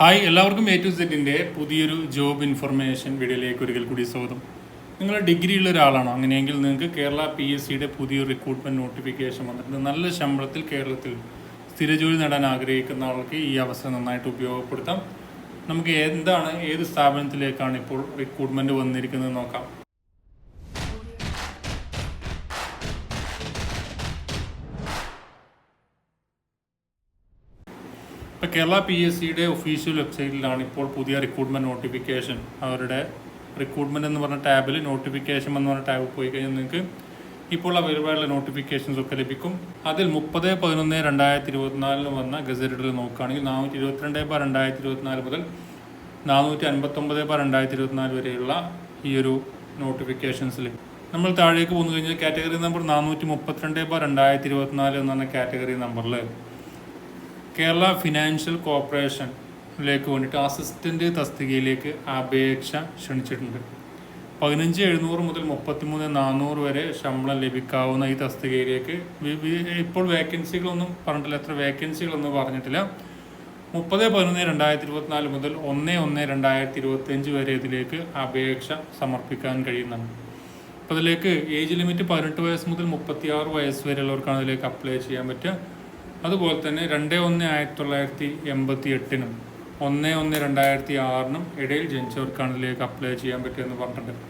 Hi എല്ലാവർക്കും A to സെറ്റിന്റെ പുതിയൊരു ജോബ് ഇൻഫർമേഷൻ വീഡിയോയിലേക്ക് ഒരിക്കൽ കൂടി സ്വാഗതം. നിങ്ങൾ ഡിഗ്രിയുള്ള ഒരാളാണോ? അങ്ങനെയെങ്കിൽ നിങ്ങൾക്ക് കേരള പി എസ് സിയുടെ പുതിയ റിക്രൂട്ട്മെന്റ് നോട്ടിഫിക്കേഷൻ വന്നിട്ടുണ്ട്. നല്ല ശമ്പളത്തിൽ കേരളത്തിൽ സ്ഥിര ജോലി നേടാൻ ആഗ്രഹിക്കുന്ന ആൾക്ക് ഈ അവസരം നന്നായിട്ട് ഉപയോഗപ്പെടുത്താം. നമുക്ക് എന്താണ് ഏത് സ്ഥാപനത്തിലേക്കാണ് ഇപ്പോൾ റിക്രൂട്ട്മെന്റ് വന്നിരിക്കുന്നത് നോക്കാം. ഇപ്പോൾ കേരള പി എസ് സിയുടെ ഒഫീഷ്യൽ വെബ്സൈറ്റിലാണ് ഇപ്പോൾ പുതിയ റിക്രൂട്ട്മെന്റ് നോട്ടിഫിക്കേഷൻ അവരുടെ റിക്രൂട്ട്മെന്റ് എന്ന് പറഞ്ഞ ടാബിൽ നോട്ടിഫിക്കേഷൻ എന്ന് പറഞ്ഞ ടാബിൽ പോയി കഴിഞ്ഞാൽ നിങ്ങൾക്ക് ഇപ്പോൾ അവൈലബിൾ ആയിട്ടുള്ള നോട്ടിഫിക്കേഷൻസ് ഒക്കെ ലഭിക്കും. അതിൽ മുപ്പത് പതിനൊന്ന് രണ്ടായിരത്തി ഇരുപത്തിനാലിന് വന്ന ഗസറ്റഡിൽ നോക്കുകയാണെങ്കിൽ നാനൂറ്റി ഇരുപത്തിരണ്ട് ബാർ രണ്ടായിരത്തി ഇരുപത്തിനാല് മുതൽ നാനൂറ്റി അൻപത്തൊമ്പത് ബാർ രണ്ടായിരത്തി ഇരുപത്തിനാല് വരെയുള്ള ഈ ഒരു നോട്ടിഫിക്കേഷൻസിൽ നമ്മൾ താഴേക്ക് പോന്നു കഴിഞ്ഞാൽ കാറ്റഗറി നമ്പർ നാനൂറ്റി മുപ്പത്തിരണ്ട് ബാർ രണ്ടായിരത്തി ഇരുപത്തിനാല് എന്ന് പറഞ്ഞ കാറ്റഗറി നമ്പറിൽ കേരള ഫിനാൻഷ്യൽ കോർപ്പറേഷനിലേക്ക് വേണ്ടിയിട്ട് അസിസ്റ്റന്റ് തസ്തികയിലേക്ക് അപേക്ഷ ക്ഷണിച്ചിട്ടുണ്ട്. പതിനഞ്ച് എഴുന്നൂറ് മുതൽ മുപ്പത്തിമൂന്ന് നാനൂറ് വരെ ശമ്പളം ലഭിക്കാവുന്ന ഈ തസ്തികയിലേക്ക് ഇപ്പോൾ വേക്കൻസികളൊന്നും പറഞ്ഞിട്ടില്ല. എത്ര വേക്കൻസികളൊന്നും പറഞ്ഞിട്ടില്ല. മുപ്പത് പതിനൊന്ന് രണ്ടായിരത്തി ഇരുപത്തിനാല് മുതൽ ഒന്ന് ഒന്ന് രണ്ടായിരത്തി ഇരുപത്തിയഞ്ച് വരെ ഇതിലേക്ക് അപേക്ഷ സമർപ്പിക്കാൻ കഴിയുന്നുണ്ട്. അപ്പോൾ ഇതിലേക്ക് ഏജ് ലിമിറ്റ് പതിനെട്ട് വയസ്സ് മുതൽ മുപ്പത്തിയാറ് വയസ്സ് വരെയുള്ളവർക്കാണ് ഇതിലേക്ക് അപ്ലൈ ചെയ്യാൻ പറ്റുക. അതുപോലെ തന്നെ രണ്ട് ഒന്ന് ആയിരത്തി തൊള്ളായിരത്തി എൺപത്തി എട്ടിനും ഒന്ന് ഒന്ന് രണ്ടായിരത്തി ആറിനും ഇടയിൽ ജനിച്ചവർക്കാണ് ഇതിലേക്ക് അപ്ലൈ ചെയ്യാൻ പറ്റുമെന്ന് പറഞ്ഞിട്ടുണ്ട്.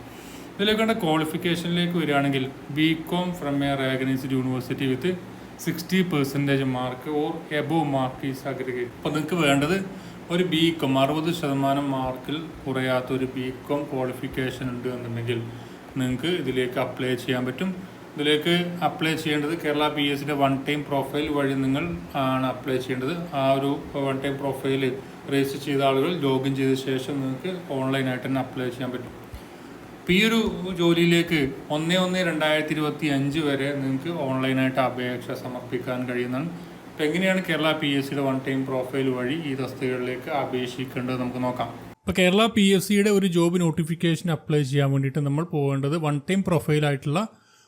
ഇതിലേക്ക് വേണ്ട ക്വാളിഫിക്കേഷനിലേക്ക് വരികയാണെങ്കിൽ B com from a recognised university with sixty percentage mark or above mark is aggregate അപ്പോൾ നിങ്ങൾക്ക് വേണ്ടത് ഒരു ബി കോം അറുപത് ശതമാനം മാർക്കിൽ കുറയാത്ത ഒരു ബി കോം ക്വാളിഫിക്കേഷൻ ഉണ്ട് എന്നുണ്ടെങ്കിൽ നിങ്ങൾക്ക് ഇതിലേക്ക് അപ്ലൈ ചെയ്യാൻ പറ്റും. ഇതിലേക്ക് അപ്ലൈ ചെയ്യേണ്ടത് കേരള പി എസ് സിയുടെ വൺ ടൈം പ്രൊഫൈൽ വഴി നിങ്ങൾ ആണ് അപ്ലൈ ചെയ്യേണ്ടത്. ആ ഒരു വൺ ടൈം പ്രൊഫൈൽ രജിസ്റ്റർ ചെയ്ത ആളുകൾ ലോഗിൻ ചെയ്ത ശേഷം നിങ്ങൾക്ക് ഓൺലൈനായിട്ട് തന്നെ അപ്ലൈ ചെയ്യാൻ പറ്റും. അപ്പോൾ ഈ ഒരു ജോലിയിലേക്ക് ഒന്ന് ഒന്ന് രണ്ടായിരത്തി ഇരുപത്തി അഞ്ച് വരെ നിങ്ങൾക്ക് ഓൺലൈനായിട്ട് അപേക്ഷ സമർപ്പിക്കാൻ കഴിയുന്നതാണ്. അപ്പോൾ എങ്ങനെയാണ് കേരള പി എസ് സിയുടെ വൺ ടൈം പ്രൊഫൈൽ വഴി ഈ തസ്തികകളിലേക്ക് അപേക്ഷിക്കേണ്ടത് നമുക്ക് നോക്കാം. ഇപ്പോൾ കേരള പി എസ് സിയുടെ ഒരു ജോബ് നോട്ടിഫിക്കേഷൻ അപ്ലൈ ചെയ്യാൻ വേണ്ടിയിട്ട് നമ്മൾ പോകേണ്ടത് വൺ ടൈം പ്രൊഫൈലായിട്ടുള്ള